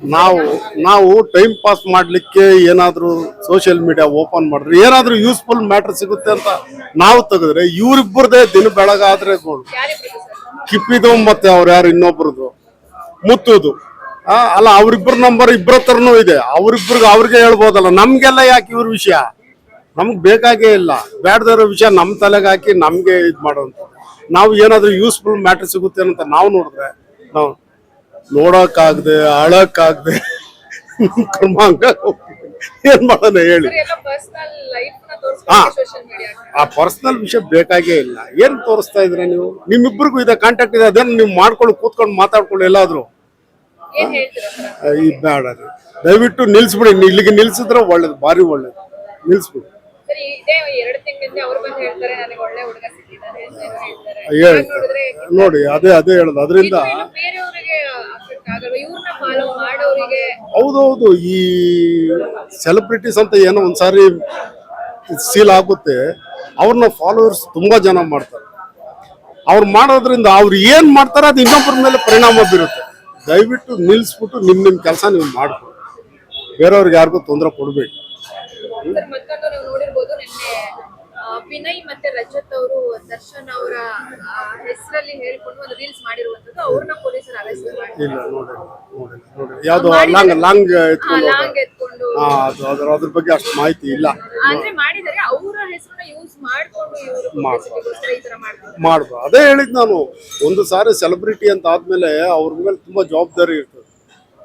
ನಾವು ನಾವು time pass ಮಾಡಲಿಕ್ಕೆ ಏನಾದರೂ ಸೋಷಿಯಲ್ ಮೀಡಿಯಾ ಓಪನ್ ಮಾಡಿದ್ರೆ ಏನಾದರೂ ಯೂಸ್ಫುಲ್ ಮ್ಯಾಟರ್ ಸಿಗುತ್ತೆ ಅಂತ ನಾವು ತೆಗೆದ್ರೆ ಇವರಿಬ್ಬರದೇ ದಿನ ಬೆಳಗಾದ್ರೆ ನೋಡು ಕಿಪ್ಪಿದು ಮತ್ತೆ ಅವ್ರು ಯಾರು ಇನ್ನೊಬ್ರದ್ದು ಮುತ್ತುದು. ಅಲ್ಲ, ಅವರಿಬ್ಬರ ನಂಬರ್ ಇಬ್ಬರ ಹತ್ರನೂ ಇದೆ. ಅವ್ರಿಬ್ರಿಗೆ ಅವ್ರಿಗೆ ಹೇಳ್ಬೋದಲ್ಲ, ನಮಗೆಲ್ಲ ಯಾಕೆ ಇವ್ರ ವಿಷಯ? ನಮ್ಗೆ ಬೇಕಾಗೇ ಇಲ್ಲ. ಬೇಡದಿರೋ ವಿಷಯ ನಮ್ಮ ತಲೆಗೆ ಹಾಕಿ ನಮಗೆ ಇದು ಮಾಡೋಂಥ ನಾವು ಏನಾದರೂ ಯೂಸ್ಫುಲ್ ಮ್ಯಾಟರ್ ಸಿಗುತ್ತೆ ಅಂತ ನಾವು ನೋಡಿದ್ರೆ ನಾವು ನೋಡಕ್ಕಾಗದೆ ಅಳಕ್ಕಾಗದೆ ಕ್ರಮಾಂಕ ಏನ್ ಮಾಡೋಣ ಹೇಳಿ. ಆ ಪರ್ಸನಲ್ ವಿಷಯ ಬೇಕಾಗೇ ಇಲ್ಲ. ಏನ್ ತೋರಿಸ್ತಾ ಇದ್ರ ನೀವು? ನಿಮ್ಮಿಬ್ಬರಿಗೂ ಇದೆ ಕಾಂಟ್ಯಾಕ್ಟ್ ಇದೆ ಅದನ್ನ ನೀವು ಮಾಡ್ಕೊಂಡು ಕೂತ್ಕೊಂಡು ಮಾತಾಡ್ಕೊಂಡು ಎಲ್ಲಾದ್ರೂ. ಈ ಬೇಡ ದಯವಿಟ್ಟು ನಿಲ್ಸ್ಬಿಡಿ. ಇಲ್ಲಿಗೆ ನಿಲ್ಸಿದ್ರೆ ಒಳ್ಳೇದು ಭಾರಿ ಒಳ್ಳೇದು. ನಿಲ್ಸ್ಬಿಡಿ. ನೋಡಿ ಅದೇ ಅದೇ ಹೇಳೋದು. ಅದರಿಂದ ಹೌದೌದು, ಈ ಸೆಲೆಬ್ರಿಟೀಸ್ ಅಂತ ಏನೋ ಒಂದ್ಸಾರಿ ಸೀಲ್ ಆಗುತ್ತೆ. ಅವ್ರನ್ನ ಫಾಲೋವರ್ಸ್ ತುಂಬಾ ಜನ ಮಾಡ್ತಾರೆ. ಅವ್ರು ಮಾಡೋದ್ರಿಂದ ಅವ್ರು ಏನ್ ಮಾಡ್ತಾರೆ ಅದು ಇನ್ನೊಬ್ಬರ ಮೇಲೆ ಪರಿಣಾಮ ಬೀರುತ್ತೆ. ದಯವಿಟ್ಟು ನಿಲ್ಸ್ಬಿಟ್ಟು ನಿಮ್ ನಿಮ್ ಕೆಲಸ ನೀವು ಮಾಡ್ಕೊಳ್ಳಿ. ಬೇರೆಯವ್ರಿಗೆ ಯಾರಿಗೂ ತೊಂದರೆ ಕೊಡಬೇಡಿ. ವಿನಯ್ ಮತ್ತೆ ರಜತ್ ಅವರು ದರ್ಶನ್ ಅವರ ಹೆಸರಲ್ಲಿ ಹೇಳ್ಕೊಂಡು ಒಂದು ರೀಲ್ಸ್ ಮಾಡಿರುವಂತದ್ದು ಅವ್ರನ್ನ ಪೊಲೀಸರು ಅರೆಸ್ಟ್ ಇಲ್ಲ ಯಾವ್ದು ಲಾಂಗ್ ಲಾಂಗ್ ಎತ್ಕೊಂಡು ಲಾಂಗ್ ಎತ್ಕೊಂಡು ಹಾ ಅದು ಅದ್ರ ಅದ್ರ ಬಗ್ಗೆ ಅಷ್ಟು ಮಾಹಿತಿ ಇಲ್ಲ. ಅಂದ್ರೆ ಮಾಡಿದರೆ ಅವರ ಹೆಸರನ್ನ ಯೂಸ್ ಮಾಡ್ಕೊಂಡು ಇವರು ಈ ತರ ಮಾಡ್ತಾರೆ. ಮಾಡ್ಬಾರ್ದು ಅದೇ ಹೇಳಿದ್ ನಾನು ಒಂದು ಸಾರಿ ಸೆಲೆಬ್ರಿಟಿ ಅಂತ ಆದ್ಮೇಲೆ ಅವ್ರ ಮೇಲೆ ತುಂಬಾ ಜವಾಬ್ದಾರಿ ಇರ್ತದೆ.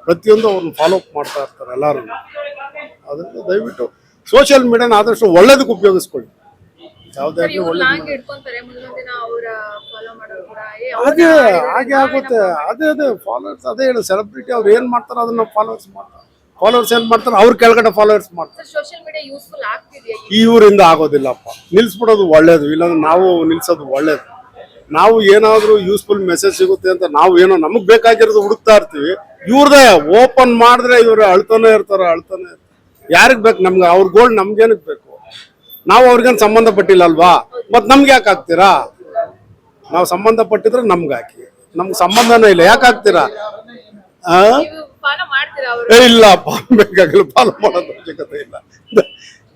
ಪ್ರತಿಯೊಂದು ಅವ್ರನ್ನ ಫಾಲೋ ಅಪ್ ಮಾಡ್ತಾ ಇರ್ತಾರೆ ಎಲ್ಲರೂ ಅದರಿಂದ ದಯವಿಟ್ಟು ಸೋಷಿಯಲ್ ಮೀಡಿಯಾನ ಆದಷ್ಟು ಒಳ್ಳೇದಕ್ಕೆ ಉಪಯೋಗಿಸ್ಕೊಳ್ಳಿ. ಕೂಡ ಏ ಹಾಗೆ ಆಗುತ್ತೆ. ಅದೇ ಅದೇ ಫಾಲೋವರ್ಸ್ ಅದೇ ಹೇಳಿ ಸೆಲೆಬ್ರಿಟಿ ಅವ್ರು ಏನ್ ಮಾಡ್ತಾರೆ ಅದನ್ನ ಫಾಲೋವರ್ಸ್ ಮಾಡ್ತಾರೆ. ಫಾಲೋವರ್ಸ್ ಏನ್ ಮಾಡ್ತಾರೆ ಅವ್ರ ಕೆಳಗಡೆ ಫಾಲೋವರ್ಸ್ ಮಾಡ್ತಾರೆ. ಊರಿಂದ ಆಗೋದಿಲ್ಲಪ್ಪ. ನಿಲ್ಸ್ಬಿಡೋದು ಒಳ್ಳೇದು ಇಲ್ಲಾಂದ್ರೆ ನಾವು ನಿಲ್ಸೋದು ಒಳ್ಳೇದು. ನಾವು ಏನಾದರೂ ಯೂಸ್ಫುಲ್ ಮೆಸೇಜ್ ಸಿಗುತ್ತೆ ಅಂತ ನಾವು ಏನೋ ನಮಗ್ ಬೇಕಾಗಿರೋದು ಹುಡುಕ್ತಾ ಇರ್ತೀವಿ. ಇವ್ರದೇ ಓಪನ್ ಮಾಡಿದ್ರೆ ಇವ್ರು ಅಳ್ತಾನೆ ಇರ್ತಾರ ಅಳ್ತಾನೆ ಇರ್ತಾರೆ. ಯಾರಿಗ್ ಬೇಕು? ನಮ್ಗೆ ಅವ್ರ ಗೋಲ್ಡ್ ನಮ್ಗೇನಕ್ ಬೇಕು? ನಾವು ಅವ್ರಿಗೇನು ಸಂಬಂಧ ಪಟ್ಟಿಲ್ಲ ಅಲ್ವಾ ಮತ್ ನಮ್ಗೆ ಯಾಕೆ ಹಾಕ್ತೀರಾ ನಾವು ಸಂಬಂಧ ಪಟ್ಟಿದ್ರೆ ನಮ್ಗೆ ಹಾಕಿ. ನಮ್ಗೆ ಸಂಬಂಧನೇ ಇಲ್ಲ. ಯಾಕೆ ಹಾಕ್ತೀರಾ ಫಾಲೋ ಇಲ್ಲ ಪಾಲ್ ಬೇಕಾಗಿಲ್ಲ. ಫಾಲೋ ಮಾಡೋದು ಅವಶ್ಯಕತೆ ಇಲ್ಲ.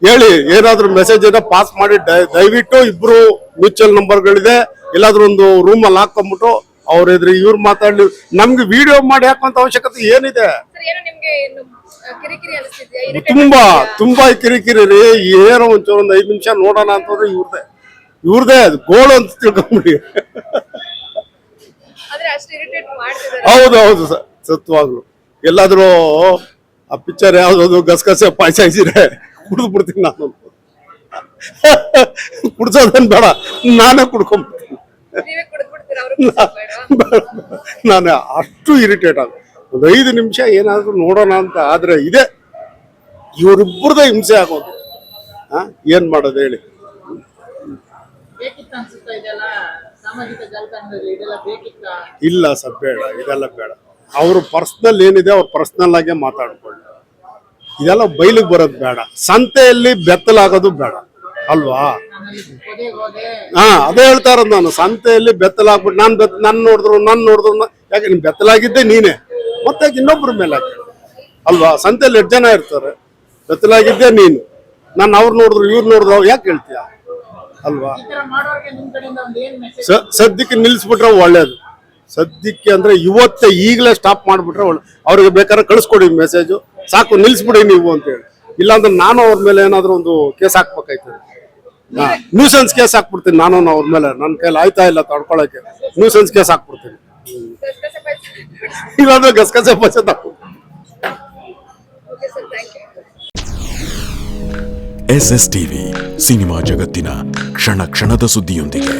ಹೇಳಿ ಏನಾದ್ರೂ ಮೆಸೇಜ್ ಏನೋ ಪಾಸ್ ಮಾಡಿ ದಯ- ದಯವಿಟ್ಟು ಇಬ್ರು ಮ್ಯೂಚುವಲ್ ನಂಬರ್ಗಳಿದೆ ಎಲ್ಲಾದ್ರೂ ಒಂದು ರೂಮಲ್ಲಿ ಹಾಕೊಂಡ್ಬಿಟ್ಟು ಅವ್ರ ಎದುರು ಇವ್ರು ಮಾತಾಡ್ಲಿ. ನಮ್ಗೆ ವಿಡಿಯೋ ಮಾಡಿ ಹಾಕುವಂತ ಅವಶ್ಯಕತೆ ಏನಿದೆ? ಕಿರಿಕಿರಿ ತುಂಬಾ ತುಂಬಾ ಕಿರಿಕಿರಿ ರೀ. ಏನೋ ಒಂಚೂರು ಒಂದು ಐದು ನಿಮಿಷ ನೋಡೋಣ ಅಂತಂದ್ರೆ ಇವ್ರದೇ. ಇವ್ರದೇ ಅದು ಗೋಳು ಅಂತ ತಿಳ್ಕೊಂಬಿಡಿ. ಹೌದು ಹೌದು ಸರ್ ಸತ್ವಾಗ್ಲು. ಎಲ್ಲಾದ್ರೂ ಆ ಪಿಕ್ಚರ್ ಯಾವ್ದು ಗಸಗಸೆ ಪಾಯಸ ಇದ್ರೆ ಕುಡಿದು ಬಿಡ್ತೀನಿ ನಾನು. ಕುಡ್ಸೋದೇನ್ ಬೇಡ ನಾನೇ ಕುಡ್ಕೊಂಡ್ಬಿಡ್ತೀನಿ ಬೇಡ. ನಾನು ಅಷ್ಟು ಇರಿಟೇಟ್ ಆಗ ಒಂದು ಐದು ನಿಮಿಷ ಏನಾದರೂ ನೋಡೋಣ ಅಂತ ಆದರೆ ಇದೆ. ಇವರಿಬ್ಬರದ ಹಿಂಸೆ ಆಗೋದು. ಆ? ಏನು ಮಾಡೋದು ಹೇಳಿ. ಇಲ್ಲ ಸರ್ ಬೇಡ. ಇದೆಲ್ಲ ಬೇಡ. ಅವರು ಪರ್ಸ್ನಲ್ ಏನಿದೆ ಅವ್ರು ಪರ್ಸ್ನಲ್ ಆಗೇ ಮಾತಾಡ್ಕೊಳ್ಳಿ. ಇದೆಲ್ಲ ಬೈಲಿಗೆ ಬರೋದು ಬೇಡ. ಸಂತೆಯಲ್ಲಿ ಬೆತ್ತಲಾಗೋದು ಬೇಡ. ಅಲ್ವಾ? ಹಾ ಅದೇ ಹೇಳ್ತಾ ಇರೋದು ನಾನು. ಸಂತೆಯಲ್ಲಿ ಬೆತ್ತಲಾಗ್ಬಿಟ್ಟು ನಾನು ಬೆತ್ತ ನಾನು ನೋಡಿದ್ರು ನಾನು ನೋಡಿದ್ರು ಯಾಕೆ ನೀನು ಬೆತ್ತಲಾಗಿದ್ದೆ ನೀನೆ. ಮತ್ತೆ ಇನ್ನೊಬ್ಬರ ಮೇಲೆ ಹಾಕಿ. ಅಲ್ವಾ? ಸಂತೆಯಲ್ಲಿ ಎಷ್ಟು ಜನ ಇರ್ತಾರೆ? ಬೆತ್ತಲಾಗಿದ್ದೆ ನೀನು? ನಾನು ಅವ್ರು ನೋಡಿದ್ರು ಇವ್ರು ನೋಡಿದ್ರು ಅವ್ರು ಯಾಕೆ ಹೇಳ್ತೀಯ? ಅಲ್ವಾ? ಸದ್ಯಕ್ಕೆ ನಿಲ್ಲಿಸ್ಬಿಟ್ರೆ ಒಳ್ಳೇದು. ಸದ್ಯಕ್ಕೆ ಅಂದ್ರೆ ಇವತ್ತೇ ಈಗಲೇ ಸ್ಟಾಪ್ ಮಾಡಿಬಿಟ್ರೆ ಒಳ್ಳೆ ಅವ್ರಿಗೆ ಬೇಕಾದ್ರೆ ಕಳಿಸ್ಕೊಡಿ ಮೆಸೇಜು ಸಾಕು ನಿಲ್ಲಿಸ್ಬಿಡಿ ನೀವು ಅಂತ ಹೇಳಿ. ಇಲ್ಲಾಂದ್ರೆ ನಾನು ಅವ್ರ ಮೇಲೆ ಏನಾದ್ರೂ ಒಂದು ಕೇಸ್ ಹಾಕ್ಬೇಕಾಯ್ತದೆ. ನ್ಯೂಸೆನ್ಸ್ ಕೇಸ್ ಹಾಕ್ಬಿಡ್ತೀನಿ ನಾನು ಅವ್ರ ಮೇಲೆ. ನನ್ನ ಕೈಲಿ ಆಯ್ತಾ ಇಲ್ಲ ತಡ್ಕೊಳಕ್ಕೆ. ನ್ಯೂಸೆನ್ಸ್ ಕೇಸ್ ಹಾಕ್ಬಿಡ್ತೀನಿ. ಇಲ್ಲಾಂದ್ರೆ ಗಸಗಸೆ ಪಸೆ ತಪ್ಪು okay sir thank you S S TV cinema ಜಗತ್ತಿನ ಕ್ಷಣ ಕ್ಷಣದ ಸುದ್ದಿಯೊಂದಿಗೆ.